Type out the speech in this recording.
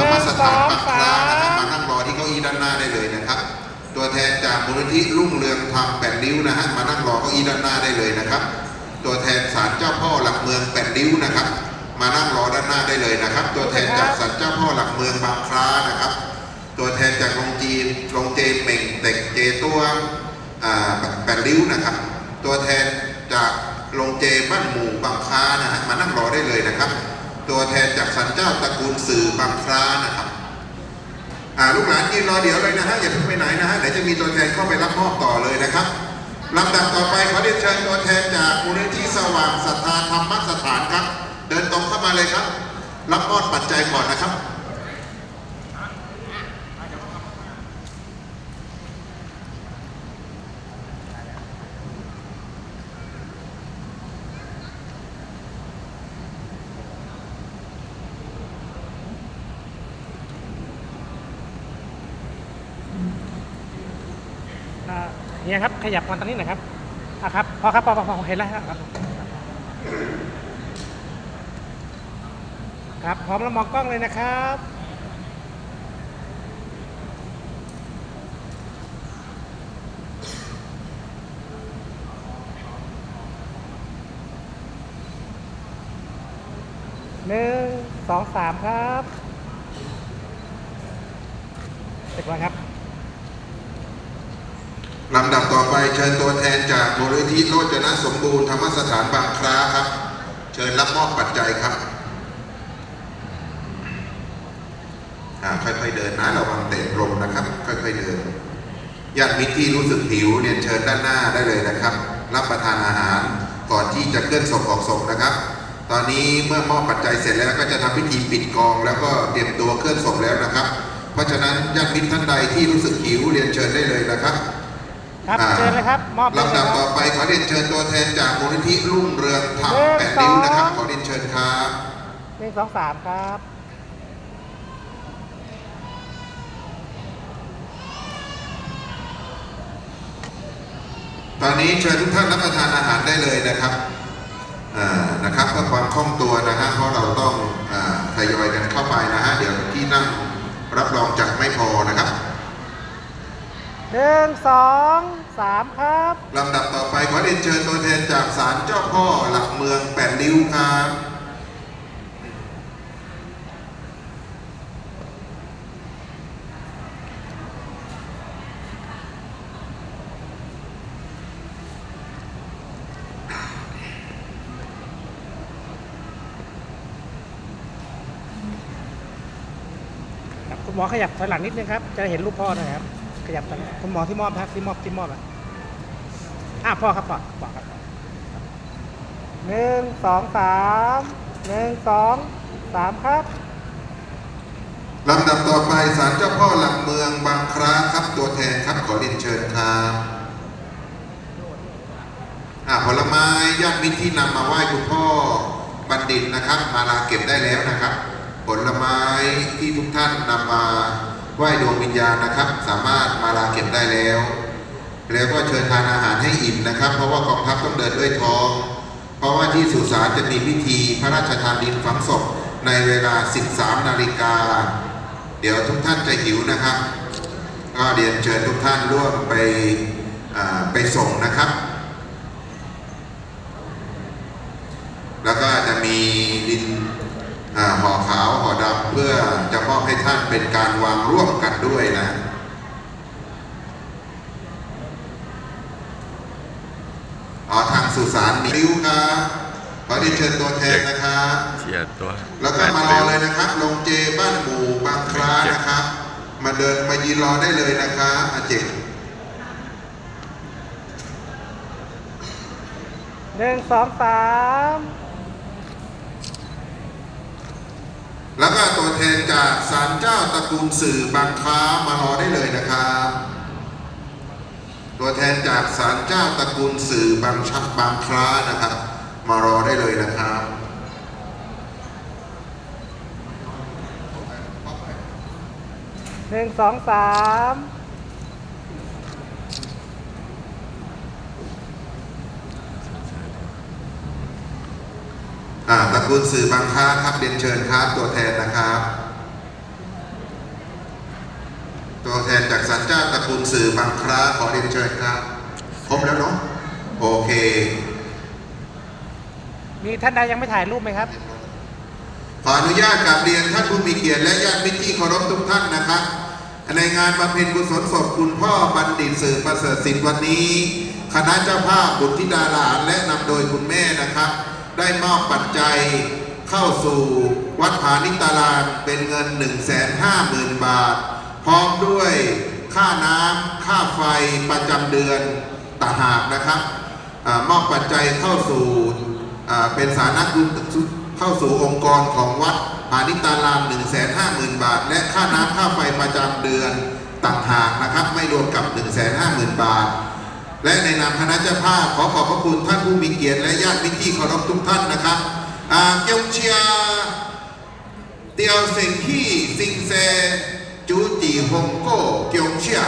รรมสถานบางคลาหนึ่นะงฮะสองสามานั่งรอที่เก้าอี้ด้านหน้าได้เลยนะครับ ตัวแทนจากมูลนิธิรุ่งเรืองธรรมแปดริ้วนะฮะมานั่งรอเก้าอี้ด้านหน้าได้เลยนะครับ ตัวแทนศาลเจ้าพ่อหลักเมืองแปดริ้วนะครับ มานั่งรอด้านหน้าได้เลยนะครับ ตัวแทนจากศาลเจ้าพ่อหลักเมืองบางคลานะครับ ตัวแทนจากโรงจีนโรงเจเม่งเต็กเจตัวแปดริ้วนะครับ ตัวแทนจากโรงเจบ้านหมู่บางคลานะฮะมานั่งรอได้เลยนะครับ ตัวแทนจากสันเจ้าตระกูลสื่อบางคลานะครับลูกหลานยืนรอเดี๋ยวเลยนะฮะอย่าเพิ่งไปไหนนะฮะเดี๋ยวจะมีตัวแทนเข้าไปรับมอบต่อเลยนะครับลำดับต่อไปขอเรียนเชิญตัวแทนจากมูลนิธิสว่างศรัทธาธรรมสถานครับ เดินตรงเข้ามาเลยครับ รับมอบปัจจัยก่อนนะครับ เฮียครับขยับมาตรงนี้หน่อยครับอะครับพอครับพอพอพอเห็นแล้วครับครับพร้อมแล้วมองกล้องเลยนะครับหนึ่งสองสามครับเสร็จแล้วครับ ลำดับต่อไปเชิญตัวแทนจากมูลนิธิโรจนสมบูรณ์ธรรมสถานบางคล้าครับ เชิญรับมอบปัจจัยครับค่อยๆเดินนะระวังเตะลมนะครับ ค่อยๆเดินญาติมิตรที่รู้สึกหิวเรียนเชิญด้านหน้าได้เลยนะครับ รับประทานอาหารก่อนที่จะเคลื่อนศพออกศพนะครับ ตอนนี้เมื่อมอบปัจจัยเสร็จแล้วก็จะทำพิธีปิดกอง แล้วก็เตรียมตัวเคลื่อนศพแล้วนะครับ เพราะฉะนั้นญาติมิตรท่านใดที่รู้สึกหิวเรียนเชิญได้เลยนะครับ ครับอ่าเชิญเลยครับมอบเลยลำดับคต่รัอบไปขอเรียนเชิญตัวแทนจากมูลนิธิรุ่งเรืองธรรมหนึ่งแปดนิ้วนะครับสองขอเรียนเชิญครับ หนึ่งสองสามครับ ตอนนี้เชิญทุกท่านรับประทานอาหารได้เลยนะครับอ่านะครับเพื่อความคล่องตัวนะฮะเพราะเราต้องอาทยอยกันเข้าไปนะฮะเดี๋ยวที่นั่งรับรองจะไม่พอนะครับ หนึ่งสองสามครับลำดับต่อไปขอเรียนเชิญตัวแทนจากศาลเจ้าพ่อหลักเมืองแปดริ้วครับครับ คุณหมอขยับถอยหลังนิดนึงครับ จะได้เห็นรูปพ่อหนะครับข ยับถอยหลังคุณหมอที่มอบครับที่มอบที่มอบอะอะพ่อครับพ่อพ่อครับหนึ่งสองสามหนึ่งสองสามครับลำดับต่อไปศาลเจ้าพ่อหลักเมืองบางคราครับตัวแทนครับขอเรียนเชิญครับอ่าผลไม้ญาติมิตรที่นำมาไหว้คุณพ่อบัณฑิตนะครับ มาลาเก็บได้แล้วนะครับ ผลไม้ที่ทุกท่านนำมา ไหว้ดวงวิญญาณนะครับ สามารถมาลาเก็บได้แล้ว แล้วก็เชิญทานอาหารให้อิ่มนะครับ เพราะว่ากองทัพต้องเดินด้วยท้อง เพราะว่าที่สุสานจะมีพิธีพระราชทานดินฝังศพในเวลา 13 นาฬิกา เดี๋ยวทุกท่านจะหิวนะครับ ก็เรียนเชิญทุกท่านร่วมไปไปส่งนะครับ แล้วก็จะมีดินอาห่อ ขาวห่อดำเพื่อจะมอบให้ท่านเป็นการวางร่วมกันด้วยนะอ๋อทางสุสานมีริ้วครับขอเรียนเชิญตัวแทนนะครับเชียร์ตัว แล้วก็มารอเลยนะครับโรงเจบ้านหมู่บางคลานะครับ มาเดินมายืนรอได้เลยนะครับอาเจกหนึ่งสองสาม แทนจากศาลเจ้าตระกูลสื่อบางคล้ามารอได้เลยนะครับ ตัวแทนจากศาลเจ้าตระกูลสื่อบางชักบางคล้านะครับ มารอได้เลยนะครับหนึ่งสองสาม ตระกูลสื่อบางค้าครับเรียนเชิญครับตัวแทนนะครับ ตัวแทนจากสัญเจ้าตระกูลสื่อบางคร้าขอเรียนเชิญครับครบแล้วเนาะโอเคมีท่านใดยังไม่ถ่ายรูปไหมครับ ขออนุญาตกราบเรียนท่านผู้มีเกียรติและญาติพี่ที่เคารพทุกท่านนะครับในงานบำเพ็ญกุศลศพคุณพ่อบัณฑิตสื่อประเสริฐศินวันนี้ คณะเจ้าภาพบุตรธิดาหลานและนำโดยคุณแม่นะครับ ได้มอบปัจจัยเข้าสู่วัดผานิตารามเป็นเงิน 1 5 0 0 0 0 บาท พร้อมด้วยค่าน้ำค่าไฟประจำเดือนต่างหากนะครับอมอบปัจจัยเข้าสู่เป็นสาธารณกุเข้าสู่องค์กรของวัดผานิตาราม 1 5 0 0 0 0 บาท และค่าน้ำค่าไฟประจำเดือนต่างหากนะครับ ไม่รวมกับ 1 5 0 0 0 0 บาท และในนามคณะเจ้าภาพขอขอบพระคุณท่านผู้มีเกียรติและญาติมิตรที่เคารพทุกท่านนะครับอ่าเกียวเชียเตียวเซิงฮี่ซิงเซจูจีฮงโกเกียงเชีย